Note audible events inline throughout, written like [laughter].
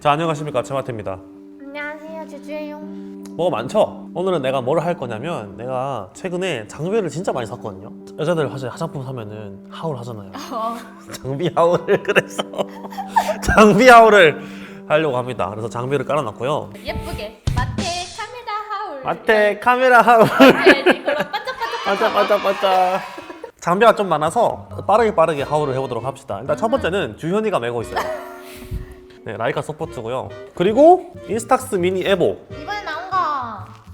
자 안녕하십니까 제마태입니다 안녕하세요 주주예요. 뭐가 많죠? 오늘은 내가 뭘할 거냐면 내가 최근에 장비를 진짜 많이 샀거든요 여자들 사실 화장품 사면은 하울 하잖아요 [laughs] 장비 하울을 그래서 [laughs] 장비 하울을 하려고 합니다 그래서 장비를 깔아놨고요 예쁘게 마테 카메라 하울. 마테 카메라 하울. 그럼 반짝반짝. 반짝반짝반짝 장비가 좀 많아서 빠르게 빠르게 하울을 해보도록 합시다 일단 첫 번째는 주현이가 메고 있어요 네 라이카 서포트고요 그리고 인스탁스 미니 에보 이번에 나온 거.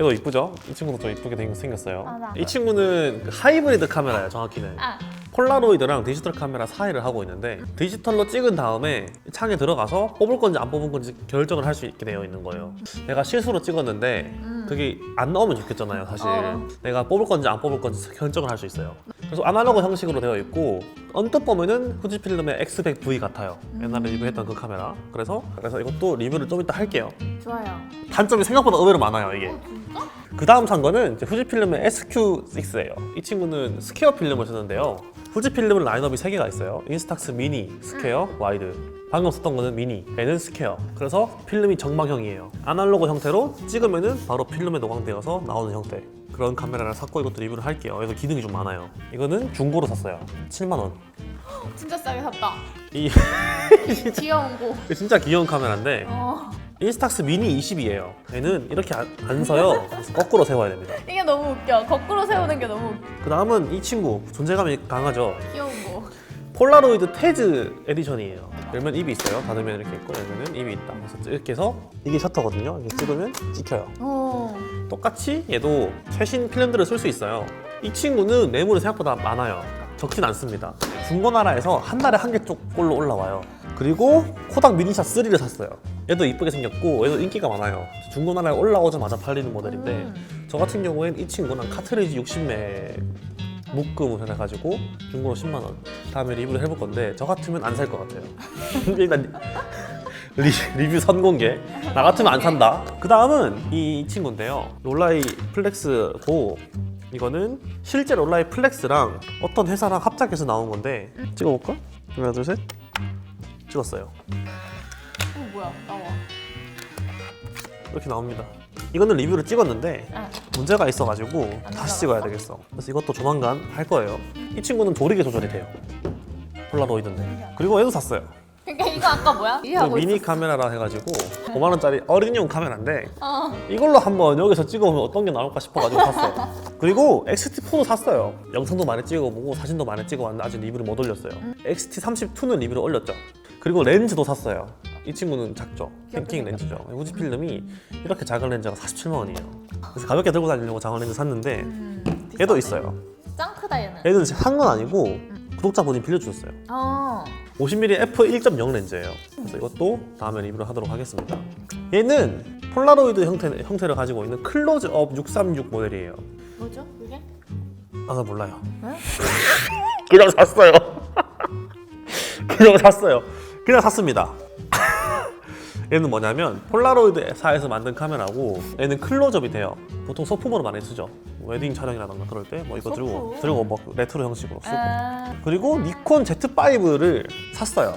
이거 이쁘죠? 이 친구도 좀 이쁘게 생- 생겼어요. 맞아. 이 친구는 그 하이브리드 카메라예요, 정확히는. 아 폴라로이드랑 디지털 카메라 사이를 하고 있는데 디지털로 찍은 다음에 창에 들어가서 뽑을 건지 안 뽑을 건지 결정을 할 수 있게 되어 있는 거예요. 내가 실수로 찍었는데 그게 안 나오면 좋겠잖아요, 사실. 어. 내가 뽑을 건지 안 뽑을 건지 결정을 할 수 있어요. 그래서 아날로그 형식으로 되어 있고 언뜻 보면은 후지필름의 X100V 같아요. 옛날에 리뷰했던 그 카메라. 그래서 그래서 이것도 리뷰를 좀 이따 할게요. 좋아요. 단점이 생각보다 의외로 많아요, 이게. 어 진짜? 그 다음 산 거는 이제 후지필름의 SQ6예요. 이 친구는 스퀘어 필름을 쓰는데요. 후지필름은 라인업이 3개가 있어요. 인스탁스 미니, 스퀘어, 와이드. 방금 썼던 거는 미니, 얘는 스퀘어. 그래서 필름이 정방형이에요. 아날로그 형태로 찍으면은 바로 필름에 노광되어서 나오는 형태. 그런 카메라를 샀고 이것도 리뷰를 할게요. 그래서 기능이 좀 많아요. 이거는 중고로 샀어요. 7만 원. [gasps] 진짜 싸게 샀다. 이 [laughs] 귀여운 거. 진짜 귀여운 카메라인데 어. 인스탁스 미니 20이에요. 얘는 이렇게 안, 안 서요. 거꾸로 세워야 됩니다. 이게 너무 웃겨. 거꾸로 세우는 게 너무 그 다음은 이 친구 존재감이 강하죠. 귀여운 거. 폴라로이드 테즈 에디션이에요. 열면 입이 있어요. 닫으면 이렇게 있고 열면은 입이 있다. 그래서 이렇게 해서 이게 셔터거든요. 이렇게 찍으면 찍혀요. 어. 똑같이 얘도 최신 필름들을 쓸 수 있어요. 이 친구는 매물이 생각보다 많아요. 적진 않습니다. 중고나라에서 한 달에 한 개 쪽꼴로 올라와요. 그리고 코닥 미니샷 3를 샀어요. 얘도 이쁘게 생겼고 얘도 인기가 많아요. 중고나라에 올라오자마자 팔리는 모델인데 음. 저 같은 경우엔 이 친구는 카트리지 60매 묶음을 해가지고 중고로 10만 원. 다음에 리뷰를 해볼 건데 저 같으면 안 살 것 같아요. [laughs] 일단 리, 리뷰 선공개. 나 같으면 안 산다. 그 다음은 이 친구인데요. 롤라이 플렉스 고 이거는 실제 롤라이 플렉스랑 어떤 회사랑 합작해서 나온 건데 찍어볼까? 하나 둘 셋. 찍었어요. 어 뭐야 나와. 이렇게 나옵니다. 이거는 리뷰를 찍었는데 아. 문제가 있어가지고 다시? 찍어야 되겠어. 그래서 이것도 조만간 할 거예요. 이 친구는 조리개 조절이 돼요. 폴라로이드인데. 그리고 얘도 샀어요. 그러니까 이거 아까 뭐야? 이게 이거 하고 미니 있었어. 카메라라 해가지고 5만 원짜리 어린이용 카메라인데 어. 이걸로 한번 여기서 찍어보면 어떤 게 나올까 싶어가지고 샀어요. [laughs] 그리고 XT4도 샀어요. 영상도 많이 찍어보고 사진도 많이 찍어봤는데 아직 리뷰를 못 올렸어요. XT32는 리뷰를 올렸죠. 그리고 렌즈도 샀어요. 이 친구는 작죠. 캠핑 렌즈죠. 후지 필름이 이렇게 작은 렌즈가 47만 원이에요. 그래서 가볍게 들고 다니려고 작은 렌즈 샀는데 음. 얘도 있어요. 짱 크다 얘는. 얘는 산 건 아니고 구독자분이 빌려주셨어요. 어. 50mm f1.0 렌즈예요. 그래서 이것도 다음에 리뷰를 하도록 하겠습니다. 얘는 폴라로이드 형태, 형태를 가지고 있는 클로즈업 636 모델이에요. 뭐죠 그게? 아, 나 몰라요. 네? [laughs] 그냥 샀어요. [laughs] 그냥 샀어요. 그냥 샀습니다. 얘는 뭐냐면 폴라로이드사에서 만든 카메라고 얘는 클로즈업이 돼요. 보통 소품으로 많이 쓰죠. 뭐 웨딩 촬영이라던가 그럴 때 뭐 이거 들고? 들고 뭐 레트로 형식으로 쓰고 아. 그리고 니콘 Z5를 샀어요.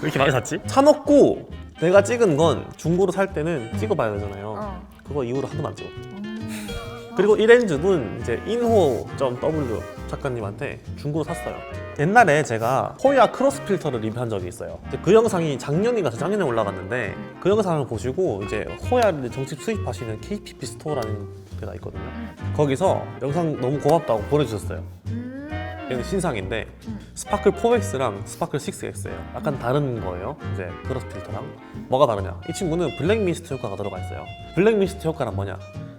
왜 이렇게 많이 샀지? 사놓고 내가 찍은 건 중고로 살 때는 찍어봐야 되잖아요. 어. 그거 이후로 한 번도 안 찍었고. 음. 그리고 이 렌즈는 이제 인호.w 작가님한테 중고로 샀어요. 옛날에 제가 호야 크로스 필터를 리뷰한 적이 있어요. 그 영상이 작년인가 작년에 올라갔는데 그 영상을 보시고 이제 호야를 정식 수입하시는 KPP 스토어라는 데가 있거든요. 거기서 영상 너무 고맙다고 보내주셨어요. 음. 얘는 신상인데 음. 스파클 4X랑 스파클 6X예요. 약간 다른 거예요. 이제 크로스 필터랑 뭐가 다르냐? 이 친구는 블랙 미스트 효과가 들어가 있어요. 블랙 미스트 효과란 뭐냐?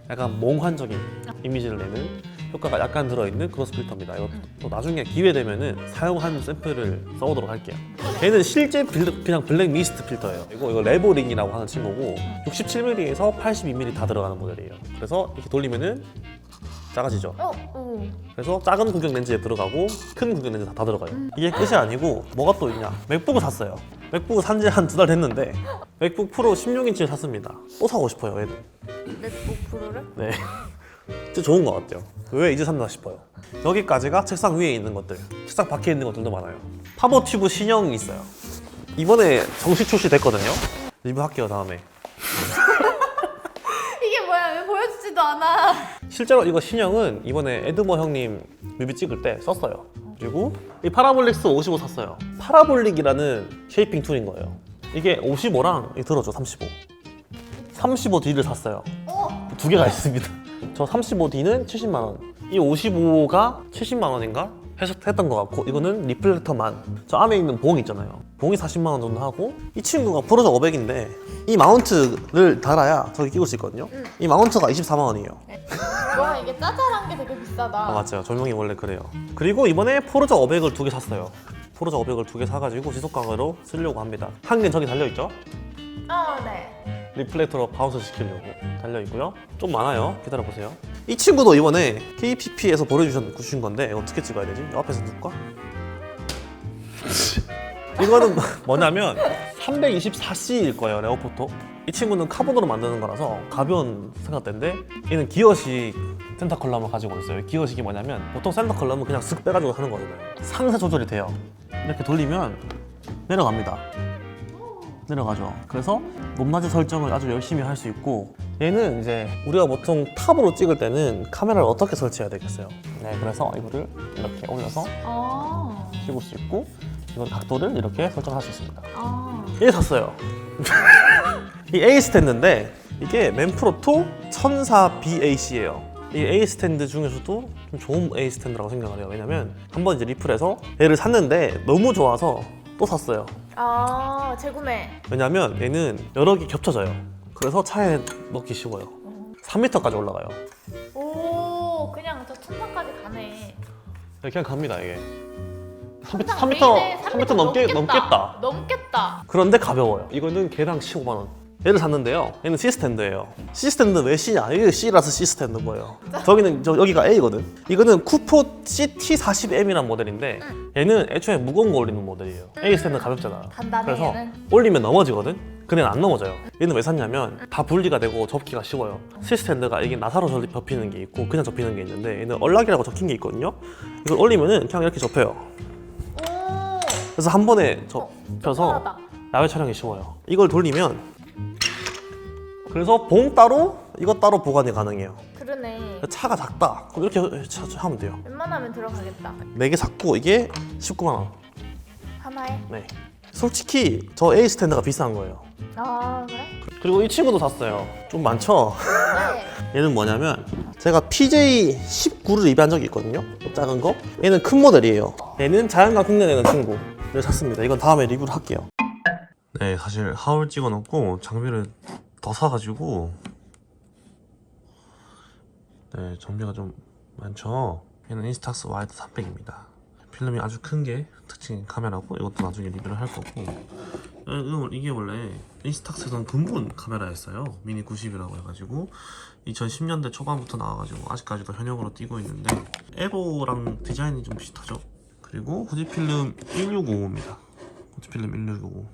약간 몽환적인 이미지를 내는 효과가 약간 들어있는 크로스 필터입니다. 또 나중에 기회 되면은 사용한 샘플을 써보도록 할게요. 얘는 실제 빌- 그냥 블랙 미스트 필터예요. 이거 이거 레보링이라고 하는 친구고 67mm에서 82mm 다 들어가는 모델이에요. 그래서 이렇게 돌리면은 작아지죠. 어. 어. 그래서 작은 구경 렌즈에 들어가고 큰 구경 렌즈 다, 다 들어가요. 이게 끝이 아니고 뭐가 또 있냐? 맥북을 샀어요. 맥북 산지 한 두 달 됐는데 맥북 프로 16인치를 샀습니다. 또 사고 싶어요, 얘는. 맥북 프로를? 네. [laughs] 진짜 좋은 것 같아요. 왜 이제 샀나 싶어요. 여기까지가 책상 위에 있는 것들, 책상 밖에 있는 것들도 많아요. 파버 튜브 신형이 있어요. 이번에 정식 출시됐거든요. 리뷰할게요 다음에. [laughs] 이게 뭐야? 왜 보여주지도 않아? 실제로 이거 신형은 이번에 에드머 형님 뮤비 찍을 때 썼어요. 그리고 이 파라볼릭스 55 샀어요. 파라볼릭이라는 쉐이핑 툴인 거예요. 이게 55랑 이 들어줘 35. 35D를 샀어요. 어? 두 개가 있습니다. 저 35D는 70만 원. 이 55가 70만 원인가? 해서 했던 것 같고 이거는 리플렉터만 저 안에 있는 봉 있잖아요 봉이 40만 원 정도 하고 이 친구가 프로저 500인데 이 마운트를 달아야 저기 끼울 수 있거든요 응. 이 마운트가 24만 원이에요 뭐야 이게 짜잘한 게 되게 비싸다. 아 맞아요 조명이 원래 그래요 그리고 이번에 포르자 500을 두 개 샀어요 포르자 500을 두 개 사가지고 지속광으로 쓰려고 합니다 한 개는 저기 달려있죠 어, 네. 리플렉터로 바운스 시키려고 달려있고요. 좀 많아요. 기다려보세요. 이 친구도 이번에 KPP에서 보내주신 건데 어떻게 찍어야 되지? 이 앞에서 누울까? [laughs] 이거는 [laughs] 뭐냐면 324C일 거예요 레오포토. 이 친구는 카본으로 만드는 거라서 가벼운 생각대인데 얘는 기어식 센터 컬럼을 가지고 있어요. 기어식이 뭐냐면 보통 센터 컬럼은 그냥 쓱 빼가지고 하는 거잖아요. 상세 조절이 돼요. 이렇게 돌리면 내려갑니다 내려가죠 그래서 높낮이 설정을 아주 열심히 할 수 있고 얘는 이제 우리가 보통 탑으로 찍을 때는 카메라를 어떻게 설치해야 되겠어요 네 그래서 이거를 이렇게 올려서 아. 찍을 수 있고 이건 각도를 이렇게 설정할 수 있습니다 아. 얘 샀어요. [laughs] 이 A 스탠드인데 이게 맨프로 2 1004BAC예요. 이 A 스탠드 중에서도 좀 좋은 A 스탠드라고 생각을 해요. 왜냐면 한 번 이제 리플해서 얘를 샀는데 너무 좋아서 또 샀어요. 아, 재구매. 왜냐면 얘는 여러 개 겹쳐져요. 그래서 차에 넣기 쉬워요. 3m까지 올라가요. 오, 그냥 저 천장까지 가네. 그냥 갑니다 이게. 3m, 천장 3m, 메인에 3m 넘게, 넘겠다. 넘겠다. 그런데 가벼워요. 이거는 개당 15만 원. 얘를 샀는데요. 얘는 C 스탠드예요. C 스탠드 왜 C냐? 이게 C라서 C 스탠드인 거예요. 저기는 저 여기가 A거든. 이거는 쿠포 CT40M이라는 모델인데 얘는 애초에 무거운 거 올리는 모델이에요. A 스탠드 가볍잖아. 그래서 얘는. 올리면 넘어지거든. 근데 안 넘어져요. 얘는 왜 샀냐면 다 분리가 되고 접기가 쉬워요. C 스탠드가 이게 나사로 절- 접히는 게 있고 그냥 접히는 게 있는데 얘는 얼락이라고 적힌 게 있거든요. 이걸 올리면은 그냥 이렇게 접혀요. 오. 그래서 한 번에 어, 접혀서 편하다. 야외 촬영이 쉬워요. 이걸 돌리면 그래서 봉 따로 이것 따로 보관이 가능해요. 그러네. 차가 작다. 그럼 이렇게 차- 차- 하면 돼요. 웬만하면 들어가겠다. 네 개 샀고 이게 19만 원. 하나에. 네. 솔직히 저 A 스탠드가 비싼 거예요. 아, 그래? 그리고 이 친구도 샀어요. 좀 많죠? 네. [laughs] 얘는 뭐냐면 제가 PJ 19를 리뷰한 적이 있거든요. 좀 작은 거. 얘는 큰 모델이에요. 얘는 자연감 흉내내는 친구를 샀습니다. 이건 다음에 리뷰를 할게요. 네, 사실 하울 찍어놓고 장비를 더 사가지고 네, 장비가 좀 많죠. 얘는 인스탁스 와이드 300입니다. 필름이 아주 큰 게 특징인 카메라고 이것도 나중에 리뷰를 할 거고 어, 이게 원래 인스탁스는 근본 카메라였어요. 미니 90이라고 해가지고 2010년대 초반부터 나와가지고 아직까지도 현역으로 뛰고 있는데 에보랑 디자인이 좀 비슷하죠. 그리고 후지필름 1655입니다. 후지필름 1655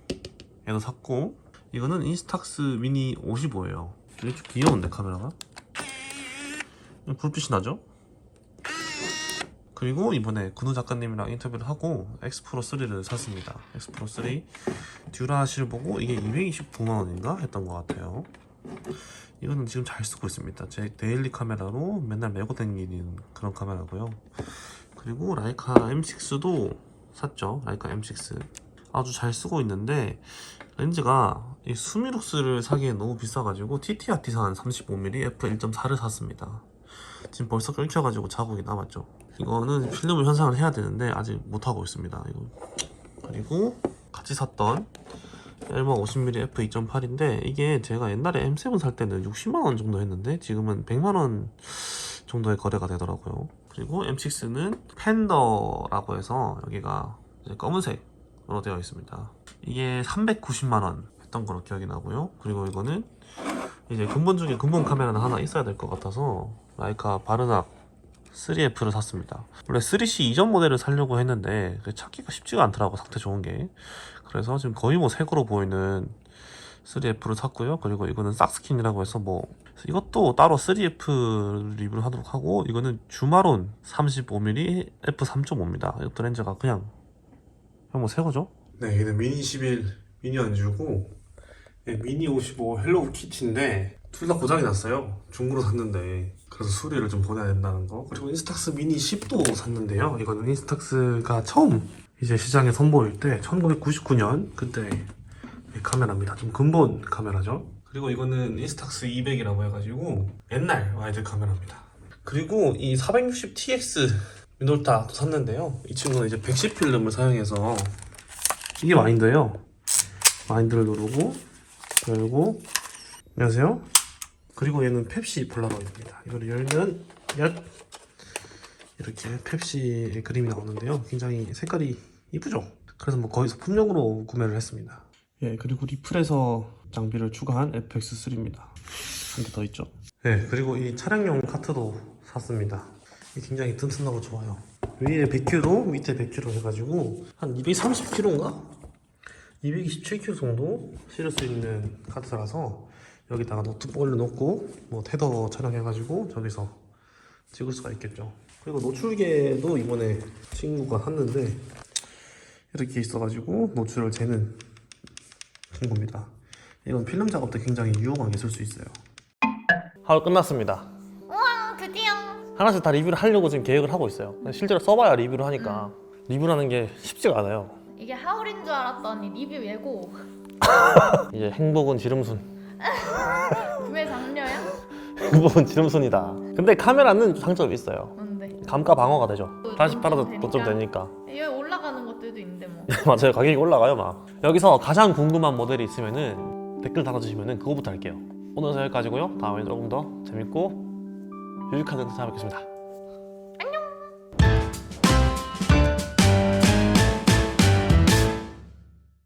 얘도 샀고 이거는 인스탁스 미니 55예요. 되게 좀 귀여운데 카메라가 불빛이 나죠? 그리고 이번에 군우 작가님이랑 인터뷰를 하고 엑스프로 3를 샀습니다. 엑스프로 3 듀라실 보고 이게 229만 원인가 했던 것 같아요. 이거는 지금 잘 쓰고 있습니다. 제 데일리 카메라로 맨날 메고 다니는 그런 카메라고요. 그리고 라이카 M6도 샀죠. 라이카 M6 아주 잘 쓰고 있는데 렌즈가 이 수미룩스를 사기엔 너무 비싸가지고 TTRT산 35mm f1.4를 샀습니다. 지금 벌써 끊겨가지고 자국이 남았죠. 이거는 필름을 현상을 해야 되는데 아직 못 하고 있습니다. 이거 그리고 같이 샀던 엘마 50mm f2.8인데 이게 제가 옛날에 M7 살 때는 60만 원 정도 했는데 지금은 100만 원 정도의 거래가 되더라고요. 그리고 M6는 팬더라고 해서 여기가 검은색으로 되어 있습니다. 이게 390만 원 했던 걸로 기억이 나고요. 그리고 이거는 이제 근본 중에 근본 카메라는 하나 있어야 될 것 같아서 라이카 바르낙 3F를 샀습니다. 원래 3C 이전 모델을 살려고 했는데 찾기가 쉽지가 않더라고 상태 좋은 게. 그래서 지금 거의 뭐 새거로 보이는 3F를 샀고요. 그리고 이거는 싹스킨이라고 해서 뭐 이것도 따로 3F 리뷰를 하도록 하고 이거는 주마론 35mm f3.5입니다. 이것도 렌즈가 그냥 그냥 뭐 새 거죠? 네, 얘는 미니 11 미니 안주고 미니 55 헬로우 키티인데 둘 다 고장이 났어요. 중고로 샀는데 그래서 수리를 좀 보내야 된다는 거. 그리고 인스탁스 미니 10도 샀는데요. 이거는 인스탁스가 처음 이제 시장에 선보일 때 1999년 그때 이 카메라입니다. 좀 근본 카메라죠. 그리고 이거는 인스탁스 200이라고 해가지고 옛날 와이드 카메라입니다. 그리고 이 460TX 미놀타도 샀는데요. 이 친구는 이제 110 필름을 사용해서 이게 마인드예요. 마인드를 누르고 열고 안녕하세요. 그리고 얘는 펩시 폴라로이드입니다. 이걸 열면 열 이렇게 펩시의 그림이 나오는데요. 굉장히 색깔이 이쁘죠? 그래서 뭐 거기서 품용으로 구매를 했습니다. 예, 그리고 리플에서 장비를 추가한 FX3입니다. 한 개 더 있죠? 네, 그리고 이 차량용 카트도 샀습니다. 굉장히 튼튼하고 좋아요. 위에 100kg, 밑에 100kg 해가지고 한 230kg인가? 227kg 정도 실을 수 있는 카트라서 여기다가 노트북 올려놓고 뭐 테더 촬영해가지고 저기서 찍을 수가 있겠죠. 그리고 노출계도 이번에 친구가 샀는데 이렇게 있어가지고 노출을 재는 친구입니다. 이건 필름 작업 때 굉장히 유용하게 쓸 수 있어요. 하루 끝났습니다. 우와 드디어. 하나씩 다 리뷰를 하려고 지금 계획을 하고 있어요. 실제로 써봐야 리뷰를 하니까 리뷰라는 게 쉽지가 않아요. 이게 하울인 줄 알았더니 리뷰 예고. [laughs] 이제 행복은 지름순. [laughs] 구매 장려야? 행복은 지름순이다. 근데 카메라는 장점이 있어요. 뭔데? 감가 방어가 되죠. 또 다시 좀 팔아도. 또 좀 되니까. 여기 올라가는 것들도 있는데 뭐. [laughs] 맞아요. 가격이 올라가요, 막. 여기서 가장 궁금한 모델이 있으면은 댓글 달아주시면은 그거부터 할게요. 오늘 여기까지고요. 다음에 조금 더 재밌고 유익한 영상 찾아뵙겠습니다.